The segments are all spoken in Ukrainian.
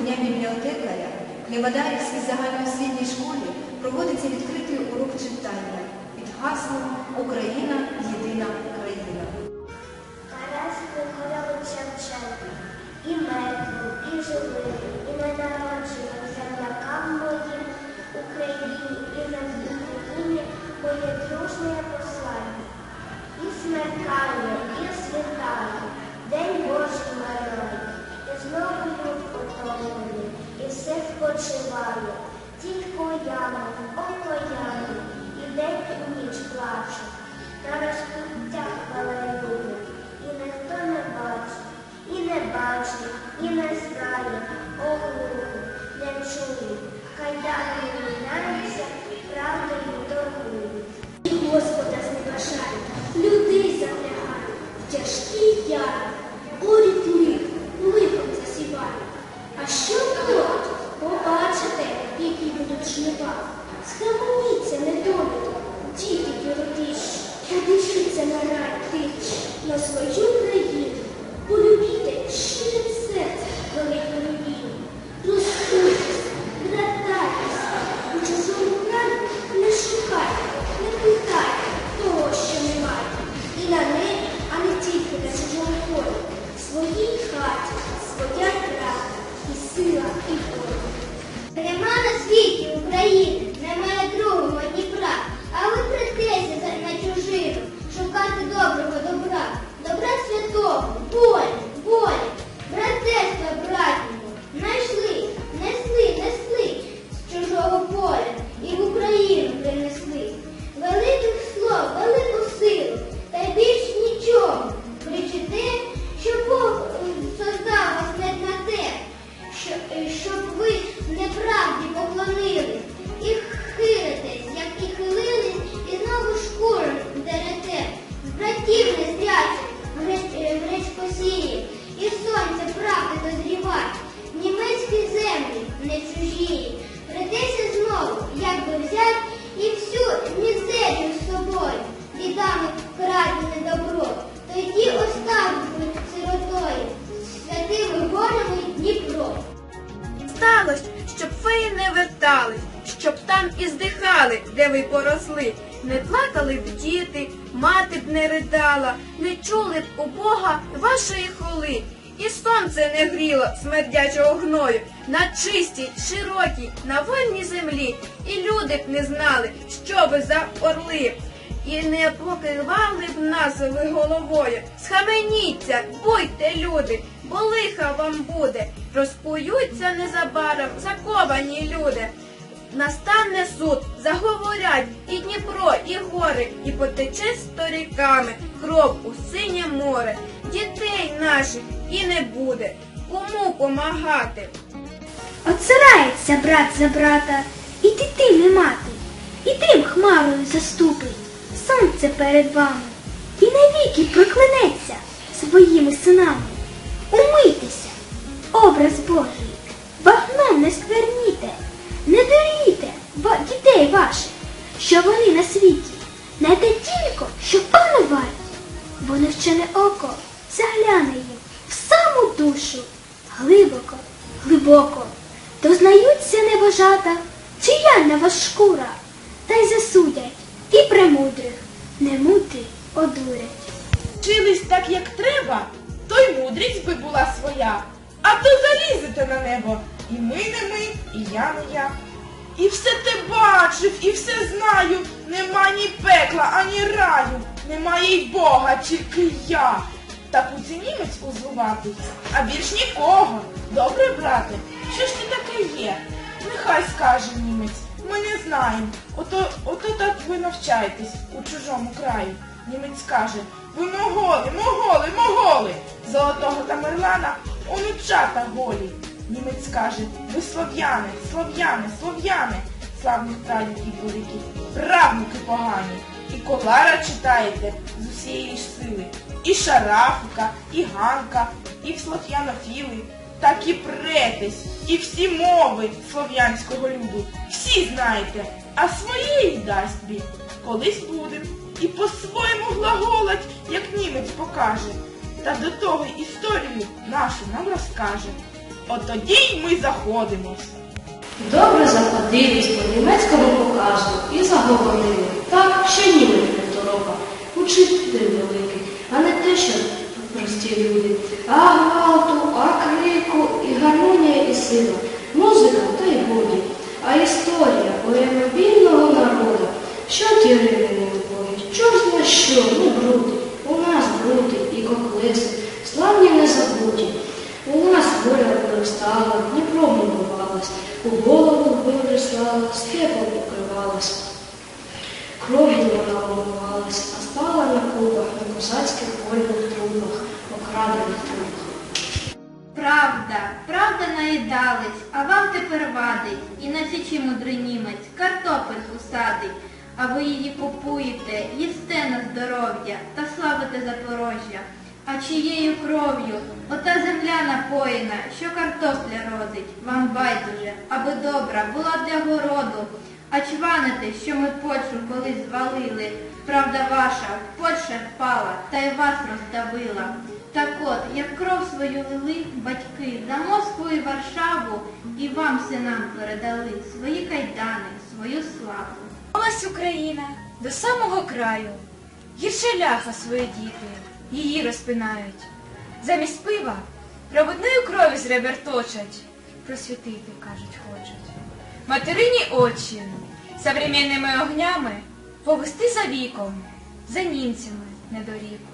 Дня бібліотекаря в Невадарівській загальноосвітній школі проводиться відкритий урок читання під гаслом Україна єдина країна. Юридичні, подивіться на рай тихий, на свою країну, полюбіте щирим серцем велику любів. Розкуйтесь, братайтеся, у чужому краї не шукайте, не питайте того, що немає. І на небі, а не тільки на чужому полі, в своїй хаті, своя правда, і сила, і воля. Нема на світі України, Сталось, щоб феї не вертались, щоб там і здихали, де ви поросли. Не плакали б діти, мати б не ридала, не чули б у Бога вашої холи. І сонце не гріло смердячого гною на чистій, широкій, на вольній землі. І люди б не знали, що ви за орли. І не покривали б нас ви головою. Схаменіться, будьте люди, бо лиха вам буде. Розпоються незабаром заковані люди. Настане суд, заговорять і Дніпро, і гори, і потече сторіками кров у синє море. Дітей наших і не буде. Кому помагати? Оцирається брат за брата, і дитини мати, і тим хмарою заступить сонце перед вами, і навіки проклянеться своїми синами. Умийтеся, образ Божий, багном не скверніте, не дурійте ва- дітей ваших, що вони на світі, не те тільки, що панувають, бо невчене око загляне їм в саму душу, глибоко, глибоко, дознаються небожата, чия на вас шкура, та й засудять і премудрих, немудрі одурять. Вчились так, як треба, то й мудрість би була своя. А то залізете на небо. І ми не ми, і я не я. І все те бачив, і все знаю. Нема ні пекла, ані раю. Немає й Бога, тільки я. Так у ці а більш нікого. Добре, брате, що ж ти таке є? Нехай скаже німець. Ми не знаємо. Ото, ото так ви навчаєтесь у чужому краї. Німець каже, ви моголи, моголи, моголи. Золотого Тамерлана онучата голі. Німець каже, ви слов'яни, слов'яни, слов'яни, славних прадідів великих, правнуки погані. І колара читаєте з усієї ж сили. І шарафика, і ганка, і слов'янофіли. Так і претесь, і всі мови слов'янського люду. Всі знаєте, а своєї дасть бі. Колись будем. І по-своєму глаголать, як німець покаже. Та до того історію нашу нам розкаже. от тоді й ми заходимо. Добре заходились по німецькому показу і заговорили. Так, що німець не торока. Учитель великий, а не те, що прості люди. А гвалту, а крику, і гармонія, і сила. Музика та й годі. А історія вільного народу. Що ті римляни виходять? Чорт зна що, ну брути. У нас брути і коклеси, славні не забуті. У нас воля виростала, Дніпром бувалась, у голову виростала, степом покривалась. Кров'ю вона омивалась, а спала на кубах, на козацьких вольних трубах, Правда, правда наїдались, а вам тепер вадить, і на січі мудрий німець картопель усадить, а ви її купуєте, їсте на здоров'я та славите Запорожжя. А чиєю кров'ю? Ота земля напоїна, що картопля родить, вам байдуже, аби добра була для городу, а чваните, що ми Польщу колись звалили, правда ваша, Польща впала, та й вас роздавила. Так от, як кров свою лили батьки за Москву і Варшаву, і вам синам передали свої кайдани, свою славу. Ось Україна до самого краю. Гірше ляха свої діти, її розпинають. Замість пива проводною крові з ребер точать. Просвітити, кажуть, хочуть. Материні очі современними огнями повести за віком, за німцями недоріку.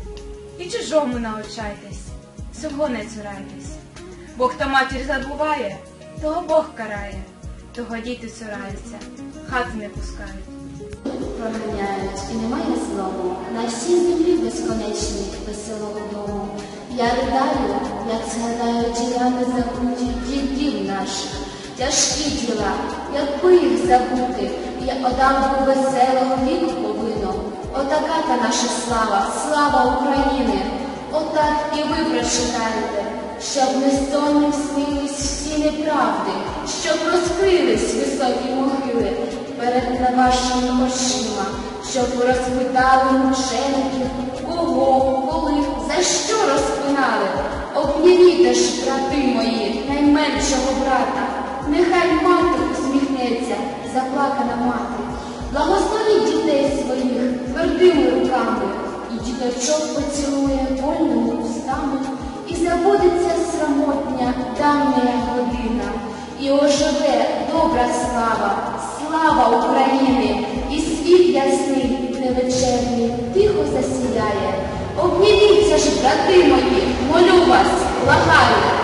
і чужому научайтесь, свого не цурайтесь. Бо хто матір забуває, того Бог карає, того діти цураються, хати не пускають. проганяють і немає знову на всій землі безконечній веселого дому. Я ридаю, як згадаю діляни забуті дідів наших, тяжкі діла, якби їх забути, я отдам був веселого віку повинно. Отака та наша слава, слава України. Отак і ви прочитаєте, щоб нестомні снились всі неправди, щоб розкрились високі могили перед вашими очима, щоб розпитали мучеників, кого, коли, за що розпинали. Обніміте ж, брати мої, найменшого брата, нехай мати усміхнеться, заплакана мати. І діточок поцілує вольними устами, і забудеться срамотня давня година, і оживе добра слава, слава України, і світ ясний невечерний тихо засіяє. Обніміться ж, брати мої, молю вас, благаю,